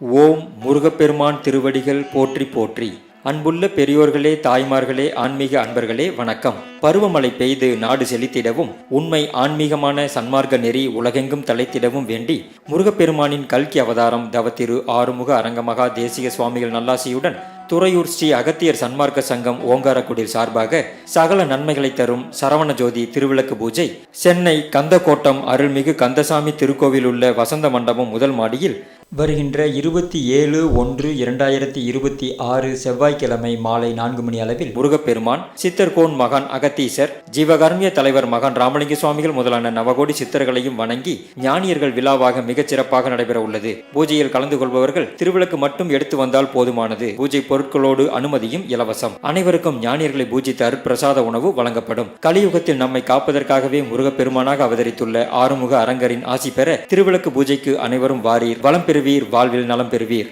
ஓம் முருகப்பெருமான் திருவடிகள் போற்றி போற்றி. அன்புள்ள பெரியோர்களே தாய்மார்களே ஆன்மீக அன்பர்களே வணக்கம். பருவமழை பெய்து நாடு செழித்திடவும் உண்மை ஆன்மீகமான சன்மார்க்க நெறி உலகெங்கும் தலைத்திடவும் வேண்டி முருகப்பெருமானின் கல்கி அவதாரம் தவத்திரு ஆறுமுக அரங்கமகா தேசிக சுவாமிகள் நல்லாசியுடன் துறையூர் ஸ்ரீ அகத்தியர் சன்மார்க்க சங்கம் ஓங்காரக்குடில் சார்பாக சகல நன்மைகளை தரும் சரவண ஜோதி திருவிளக்கு பூஜை சென்னை கந்தக்கோட்டம் அருள்மிகு கந்தசாமி திருக்கோவில் உள்ள வசந்த மண்டபம் முதல் மாடியில் வருகின்ற இருபத்தி ஏழு ஒன்று இரண்டாயிரத்தி இருபத்தி ஆறு செவ்வாய்க்கிழமை மாலை நான்கு மணி அளவில் முருகப்பெருமான் சித்தர்கோன் மகன் அகத்தீசர் ஜீவகர்மிய தலைவர் மகன் ராமலிங்க சுவாமிகள் முதலான நவகோடி சித்தர்களையும் வணங்கி ஞானியர்கள் விழாவாக மிகச் சிறப்பாக நடைபெற உள்ளது. பூஜையில் கலந்து கொள்பவர்கள் திருவிளக்கு மட்டும் எடுத்து வந்தால் போதுமானது. பூஜை பொருட்களோடு அனுமதியும் இலவசம். அனைவருக்கும் ஞானியர்களை பூஜித்த அருட்பிரசாத உணவு வழங்கப்படும். கலியுகத்தில் நம்மை காப்பதற்காகவே முருகப்பெருமானாக அவதரித்துள்ள ஆறுமுக அரங்கரின் ஆசி பெற திருவிளக்கு பூஜைக்கு அனைவரும் வாரீர். வளம் பெறுவீர் வாழ்வில் நலம் பெறுவீர்.